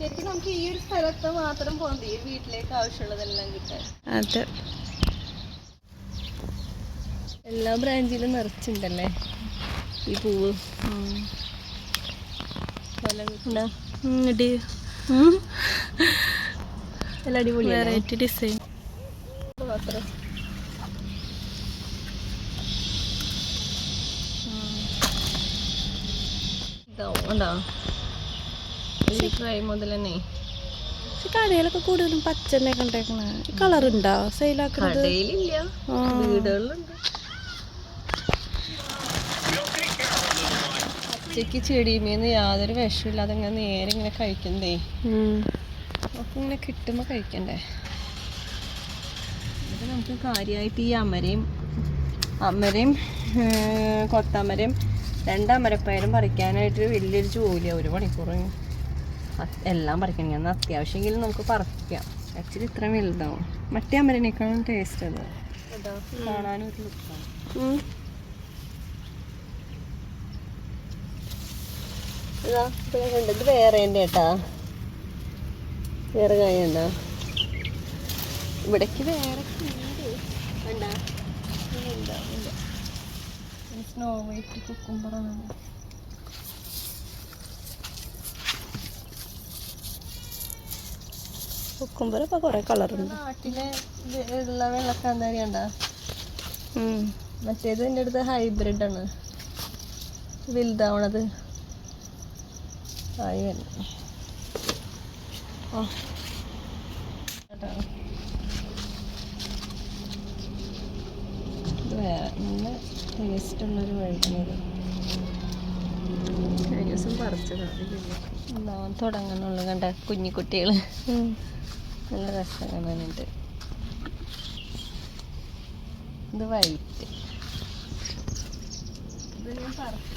ശരിക്കും നമുക്ക് ഈ ഒരു സ്ഥലത്ത് മാത്രം പോകണ്ട ഈ വീട്ടിലേക്ക് ആവശ്യമുള്ളതെല്ലാം കിട്ടാൻ. അതെ. എല്ലാ ബ്രാഞ്ചിലും നിറച്ചുണ്ടല്ലേ? ഈ പൂവ്. വെറൈറ്റി ഡിസൈൻ മാത്രം. ഉണ്ടോ ഈ ഫ്രൈ മുതൽ തന്നെ പക്ഷെ കടയിലൊക്കെ കൂടുതലും പച്ചനെ കണ്ടേക്കണ. കളർ ഉണ്ടോ സെയിലാക്കുന്നത് വീടുകളിലുണ്ട്. പച്ചയ്ക്ക് ചെടിയുമേന്ന് യാതൊരു വിഷമില്ലാതെ ഇങ്ങനെ നേരെ ഇങ്ങനെ കഴിക്കണ്ടേ? അപ്പൊ ഇങ്ങനെ കിട്ടുമ്പോ കഴിക്കണ്ടേ? ഇത് നമുക്ക് കാര്യമായിട്ട് ഈ അമരയും അമരയും കൊത്തമരയും രണ്ടമരപ്പയരും പറിക്കാനായിട്ട് വലിയൊരു ജോലിയാണ് ഒരു മണിക്കൂർ എല്ലാം പറിക്കണം. എന്നാൽ അത്യാവശ്യമെങ്കിലും നമുക്ക് പറിക്കാം. ആക്ച്വലി ഇത്ര വലുതാവും. മറ്റേ അമരനേക്കാളും ടേസ്റ്റ് അത്. കാണാനും ഒരു ലുക്കാണ് ഇതാ വേറെ ഉണ്ട് കേട്ടാ. വേറെ കായുണ്ടോ ഇവിടേക്ക് വേറെ സ്നോ വൈറ്റ് കുക്കുംബറാണ് കുക്കുമ്പറൊക്കെ കുറെ കളർ ഉണ്ട്. നാട്ടിലെ ഉള്ള വെള്ളക്കാന്താരി മറ്റേത് എന്റെ അടുത്ത് ഹൈബ്രിഡ് ആണ്. വലുതാവണത്. ആയി വരുന്നു ഇത് വേറെ നല്ല ടേസ്റ്റ് ഉള്ളൊരു വഴുതനത് ദിവസം പറിച്ചതാണ് കണ്ട കുഞ്ഞിക്കുട്ടികൾ നല്ല രസം കാണാനായിട്ട് ഇത് വൈറ്റ് ഇത് ഞാൻ പറിച്ചു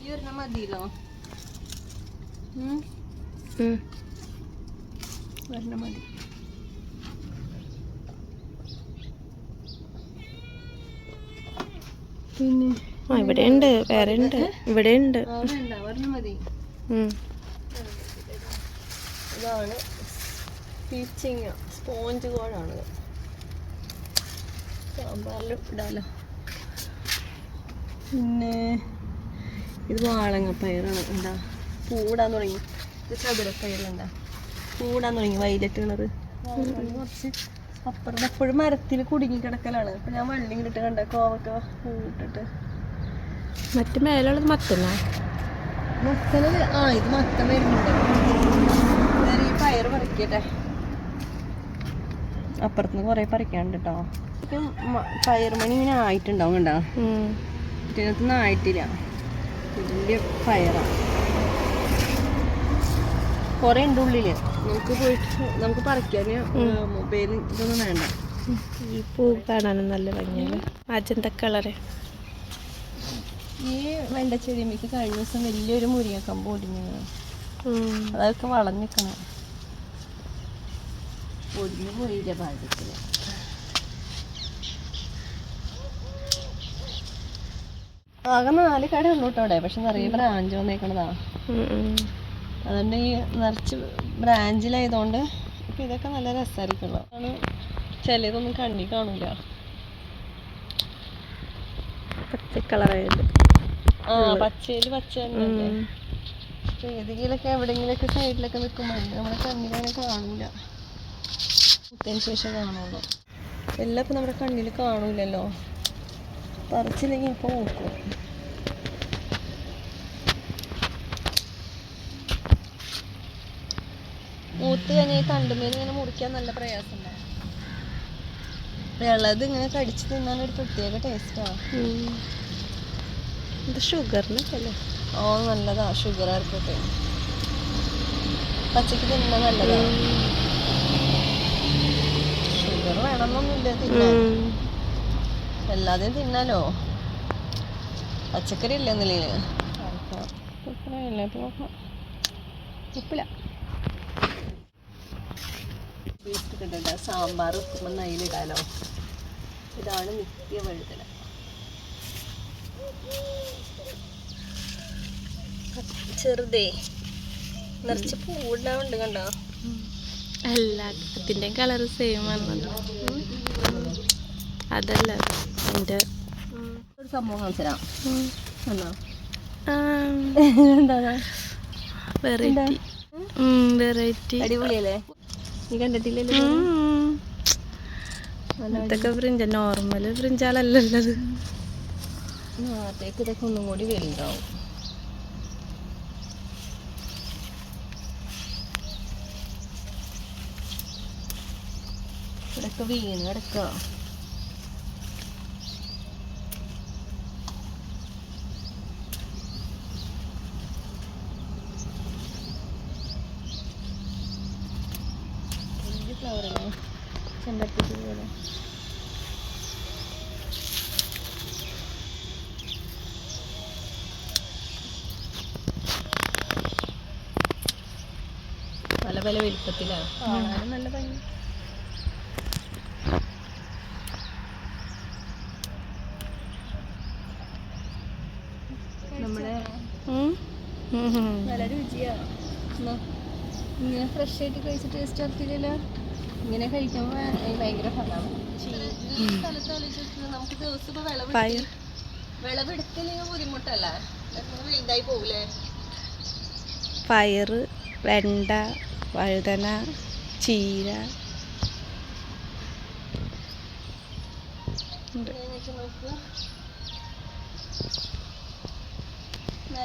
ഈ ഒരെണ്ണം മതിയല്ലോ ഒരെണ്ണം മതി. പിന്നെ ആ ഇവിടെ ഉണ്ട് വേറെ ഉണ്ട് ഇവിടെ ഉണ്ട് ഇതാണ് സ്റ്റിച്ചിങ് സ്പോഞ്ച് കോഴാണ് സാമ്പാറിൽ ഇടാലോ. പിന്നെ ഇത് വാളങ്ങപ്പയറാണ്. എന്താ? പൂടാൻ തുടങ്ങി. ഇത് ചതുരപ്പയറുണ്ടാ പൂടാൻ തുടങ്ങി വൈലറ്റ് കളറ് കുറച്ച് അപ്പുറത്ത് എപ്പോഴും മരത്തിൽ കുടുങ്ങി കിടക്കലാണ്. അപ്പൊ ഞാൻ വള്ളി ഇട്ട് കണ്ട. കോവക്ക കൂട്ടിട്ട് മറ്റു മേലുള്ളത് മത്തല്ല മത്തനത് ആ ഇത് മത്തൻ വരുന്നുണ്ട് ഈ പയർ പറിക്കട്ടെ. അപ്പുറത്തുനിന്ന് കൊറേ പറിക്കാണ്ട് കേട്ടോ പയർമണി ഇങ്ങനെ ആയിട്ടുണ്ടാവും കണ്ടോ? ഇതിനകത്തൊന്നും ആയിട്ടില്ല. വലിയ പയറാണ് കുറേ ഉണ്ട് ഉള്ളിൽ. നമുക്ക് പോയിട്ട് നമുക്ക് പറിക്കാന് മൊബൈൽ ഇതൊന്നും വേണ്ട. ഈ പൂ കാണാനും നല്ല ഭംഗിയാണ്. അജന്ത കളറ്. ഈ വെണ്ടച്ചെടിയമ്മയ്ക്ക് കഴിഞ്ഞ ദിവസം വലിയൊരു മുരിങ്ങക്കമ്പ് ഒടിഞ്ഞു അതൊക്കെ വളഞ്ഞിക്കണം ഒടിഞ്ഞു പോയില്ല പാചകത്തിൽ ആകെ നാല് കട ഉള്ളൂ കേട്ടോ അവിടെ. പക്ഷെ നിറയെ ബ്രാഞ്ച് വന്നേക്കണതാ. അതുകൊണ്ട് ഈ നിറച്ച് ബ്രാഞ്ചിലായതുകൊണ്ട് ഇപ്പം ഇതൊക്കെ നല്ല രസമായിരിക്കുമല്ലോ അതാണ് ചിലതൊന്നും കണ്ണി കാണൂല. പച്ച കളറായത്. ആ പച്ചയിൽ പച്ച ഏതെങ്കിലൊക്കെ എവിടെങ്കിലൊക്കെ സൈഡിലൊക്കെ നിൽക്കുമ്പോൾ നമ്മുടെ കണ്ണിലങ്ങനെ കാണില്ല കാണൂല. കുത്തതിന് ശേഷം കാണുള്ളൂ. എല്ലാം ഇപ്പം നമ്മുടെ കണ്ണിൽ കാണൂലല്ലോ. പറിച്ചില്ലെങ്കിൽ അപ്പോൾ നോക്കും. മൂത്ത് കഴിഞ്ഞാൽ ഈ തണ്ടുമേൽ ഇങ്ങനെ മുറിക്കാൻ നല്ല പ്രയാസമുണ്ടാവും. ഇളത് ഇങ്ങനെ കടിച്ച് തിന്നാൻ ഒരു പ്രത്യേക ടേസ്റ്റാ ഇത് ഷുഗറിനൊക്കെ ഓ നല്ലതാ. ഷുഗർ ആർക്കൊക്കെ പച്ചക്ക് തിന്നാൻ നല്ലതാ. ഷുഗർ വേണമെന്നൊന്നുമില്ല തിന്നാൻ. എല്ലാതെയും തിന്നാലോ? പച്ചക്കറി ഇല്ല എന്നില്ലേ ഉപ്പില്ല ബീഫ് കിട്ടണ്ട സാമ്പാർ ഉപ്പുമെന്ന് അതിലിടാലോ. ഇതാണ് നിത്യ വഴുതന. ചെറുതേ നിറച്ച് പൂണ്ടാവുണ്ട് കണ്ടോ? എല്ലാത്തിന്റെയും കളർ സെയിം ആണ്. അതല്ല എന്റെ. ഒരു സംഭവം എന്താ? വെറൈറ്റി വെറൈറ്റി അടിപൊളിയല്ലേ? നീ കണ്ടിട്ടില്ലല്ലോ? ഇതൊക്കെ ഫ്രിഞ്ച് നോർമൽ ഫ്രിഞ്ചാളല്ലല്ലത് നാട്ടേക്ക് ഇതൊക്കെ ഒന്നും കൂടി വലുതാവും. ഇവിടൊക്കെ വീണ് കിടക്കുക വലിയ ഫ്ലവറല്ലേ ചെമ്പരത്തി പോലെ പല വലിപ്പത്തിലാണ്. നല്ല ഭംഗി. നമ്മുടെ നല്ല രുചിയാ. എന്നാ, ഇങ്ങനെ ഫ്രഷ് ആയിട്ട് കഴിച്ച് ടേസ്റ്റ് ആർത്തില്ലല്ലോ ഇങ്ങനെ കഴിക്കുമ്പോൾ ഭയങ്കര ഫലമാണ് നമുക്ക് ദിവസം വിളവ് ബുദ്ധിമുട്ടല്ലേ? ഇതൊക്കെ വലുതായി പോകൂലേ പയറ് വെണ്ട വഴുതന ചീര.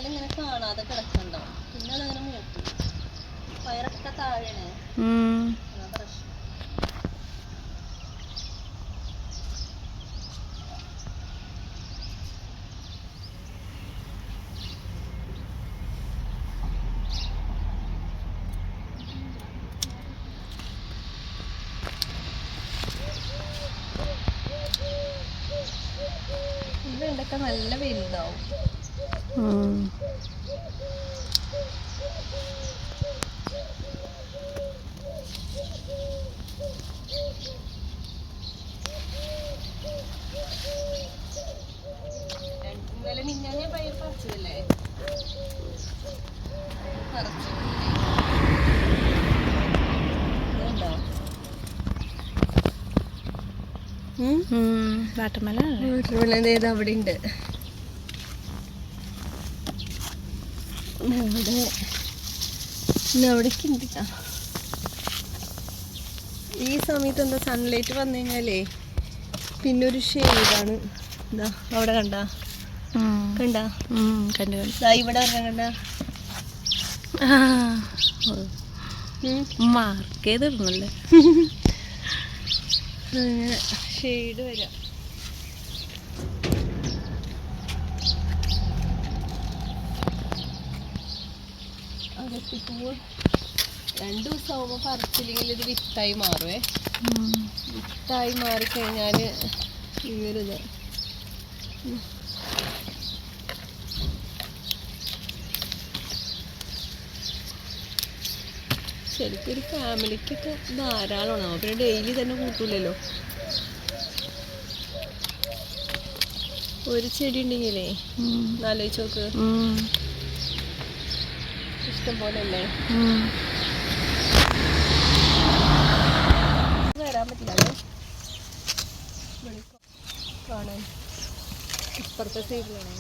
ഇങ്ങനെ കാണാതെ കിടക്കണ്ടാവും പിന്നെ അതങ്ങനെ മൂക്കും. പയറൊക്കെ താഴെയാണ്. വെണ്ടക്ക നല്ല വലുതാവും. ഇന്നലെ മിന്നാൻ ഞാൻ പയർ പറിച്ചതല്ലേ? പറിച്ചു ഏത് അവിടെ ഉണ്ട്? അവിടെ അവിടേക്ക് ഉണ്ട് ഈ സമയത്ത് എന്താ സൺലൈറ്റ് വന്നു കഴിഞ്ഞാലേ പിന്നെ ഒരു ഷെയ്ഡാണ് ഇതാ അവിടെ കണ്ട. കണ്ട. കണ്ടു ഇവിടെ കണ്ട. മാർക്ക് അങ്ങനെ ഷെയ്ഡ് വരാം. അകത്തിപ്പോൾ രണ്ട് ദിവസം ആകുമ്പോൾ പറിച്ചില്ലെങ്കിൽ ഇത് വിത്തായി മാറുവേ. വിത്തായി മാറിക്കഴിഞ്ഞാൽ ഇവരിത് ശരിക്കും ഒരു ഫാമിലിക്കൊക്കെ ധാരാളമാണ്. പിന്നെ ഡെയിലി തന്നെ കൂട്ടൂലല്ലോ. ഒരു ചെടി ഉണ്ടെങ്കിലേ. ആലോചിച്ച് നോക്ക്. ഇഷ്ടം പോലെ അല്ലേ. വരാൻ പറ്റില്ല കാണാൻ. ഇപ്പുറത്തെ സൈഡിലാണേ